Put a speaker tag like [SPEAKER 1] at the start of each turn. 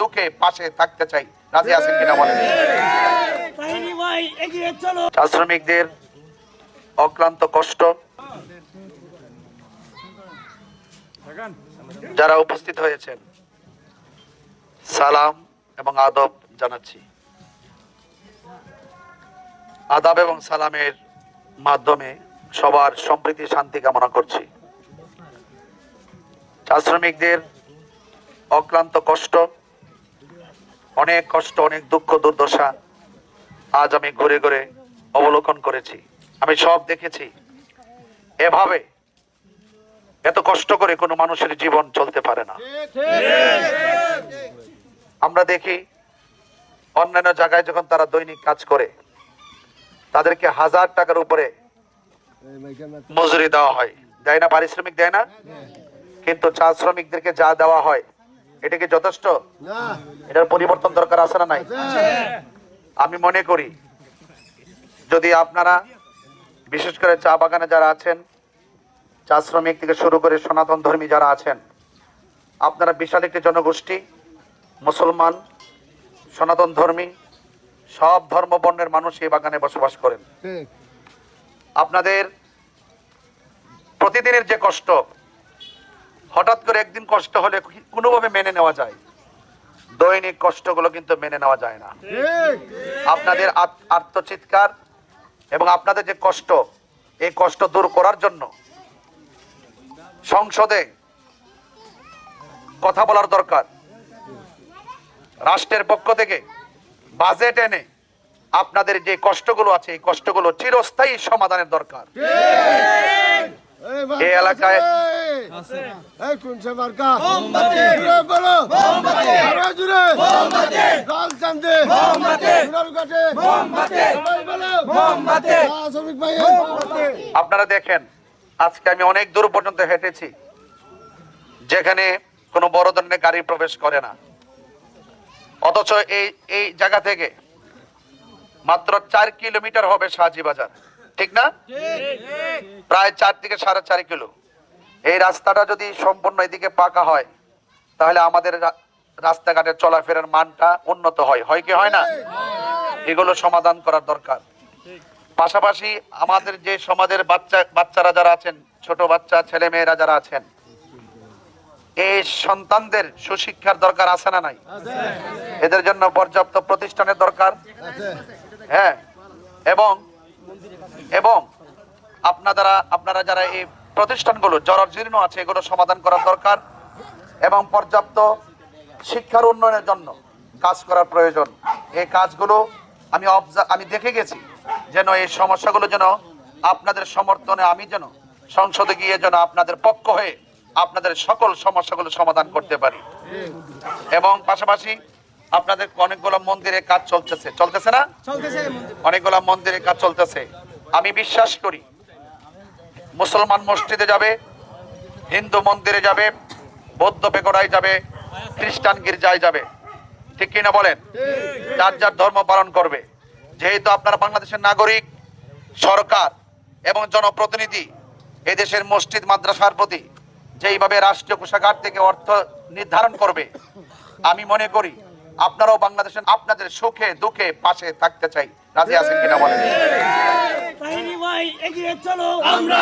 [SPEAKER 1] দুঃখে পাশে থাকতে চাই। রাজি আছেন কিনা বলেন। শ্রমিকদের অক্লান্ত কষ্ট। যারা উপস্থিত হয়েছেন সালাম এবং আদব জানাচ্ছি। আদাব এবং সালামের মাধ্যমে সবার সম্প্রীতি শান্তি কামনা করছি। চা শ্রমিকদের অক্লান্ত কষ্ট অনেক কষ্ট, অনেক দুঃখ, দুর্দশা আজ আমি ঘুরে ঘুরে অবলোকন করেছি। আমি সব দেখেছি। এভাবে এত কষ্ট করে কোনো মানুষের জীবন চলতে পারে না। আমরা দেখি অন্যান্য জায়গায় যখন তারা দৈনিক কাজ করে, তাদেরকে হাজার টাকার উপরে মজুরি দেওয়া হয়। দেয় না? পারিশ্রমিক দেয় না? কিন্তু চা শ্রমিকদেরকে যা দেওয়া হয় এটা কি যথেষ্ট? এটার পরিবর্তন দরকার আছে না নাই? আমি মনে করি যদি আপনারা বিশেষ করে চা বাগানে যারা আছেন চা শ্রমিক থেকে শুরু করে সনাতন ধর্মী যারা আছেন আপনারা বিশাল একটি জনগোষ্ঠী মুসলমান সনাতন ধর্মী সব ধর্ম বর্ণের মানুষ এই বাগানে বসবাস করেন। আপনাদের প্রতিদিনের যে কষ্ট হঠাৎ করে একদিন কষ্ট হলে কোনোভাবে মেনে নেওয়া যায়? দৈনিক কষ্টগুলো কিন্তু মেনে নেওয়া যায় না। আপনাদের আত- আত্মচিৎকার এবং আপনাদের যে কষ্ট এই কষ্ট দূর করার জন্য সংসদে কথা বলার দরকার। রাষ্ট্রের পক্ষ থেকে বাজেট এনে আপনাদের যে কষ্টগুলো আছে এই কষ্টগুলো চিরস্থায়ী সমাধানের দরকার। এই এলাকায়-
[SPEAKER 2] এই জুড়ে বলো। আরও জুড়ে লাল চান্দে। ঘাটে। সবাই বলো। শ্রমিক ভাই
[SPEAKER 1] আপনারা দেখেন আজকে আমি অনেক দূর পর্যন্ত হেঁটেছি যেখানে কোনো বড় ধরনের গাড়ি প্রবেশ করে না। অথচ এই এই জায়গা থেকে মাত্র চার কিলোমিটার হবে সাহাজি বাজার। ঠিক না? প্রায় চার থেকে সাড়ে চার কিলো। এই রাস্তাটা যদি সম্পূর্ণ এদিকে পাকা হয়, তাহলে আমাদের রা- রাস্তাঘাটের চলাফেরার মানটা উন্নত হয়। হয় কি হয় না? এগুলো সমাধান করার দরকার। পাশাপাশি আমাদের যে সমাজের বাচ্চা, বাচ্চারা যারা আছেন, ছোট বাচ্চা, ছেলে মেয়েরা যারা আছেন, এই সন্তানদের সুশিক্ষার দরকার আছে না নাই? এদের জন্য পর্যাপ্ত প্রতিষ্ঠানের দরকার। হ্যাঁ এবং এবং আপনারা আপনারা যারা এই প্রতিষ্ঠানগুলো জরাজীর্ণ আছে এগুলো সমাধান করা দরকার এবং পর্যাপ্ত শিক্ষার উন্নয়নের জন্য কাজ করার প্রয়োজন। এই কাজগুলো আমি আমি দেখে গেছি যেন এই সমস্যাগুলো যেন আপনাদের সমর্থনে আমি যেন সংসদে গিয়ে যেন আপনাদের পক্ষ হয়ে আপনাদের সকল সমস্যাগুলো সমাধান করতে পারি। এবং পাশাপাশি আপনাদের অনেকগুলো মন্দিরে কাজ চলতেছে। চলতেছে না? অনেকগুলো মন্দিরে কাজ চলতেছে। আমি বিশ্বাস করি মুসলমান মসজিদে যাবে হিন্দু মন্দিরে যাবে বৌদ্ধ পেগোড়ায় যাবে খ্রিস্টান গির্জায় যাবে। ঠিক কিনা বলেন? যার যার ধর্ম পালন করবে। যেহেতু আপনারা বাংলাদেশের নাগরিক সরকার এবং জনপ্রতিনিধি এদেশের মসজিদ মাদ্রাসার প্রতি যেইভাবে রাষ্ট্রীয় কোষাগার থেকে অর্থ নির্ধারণ করবে আমি মনে করি আপনারাও বাংলাদেশের আপনাদের সুখে দুঃখে পাশে থাকতে চাই। রাজি আছেন কিনা বলেন?
[SPEAKER 3] কাহিনী ভাই এগিয়ে চলো। আমরা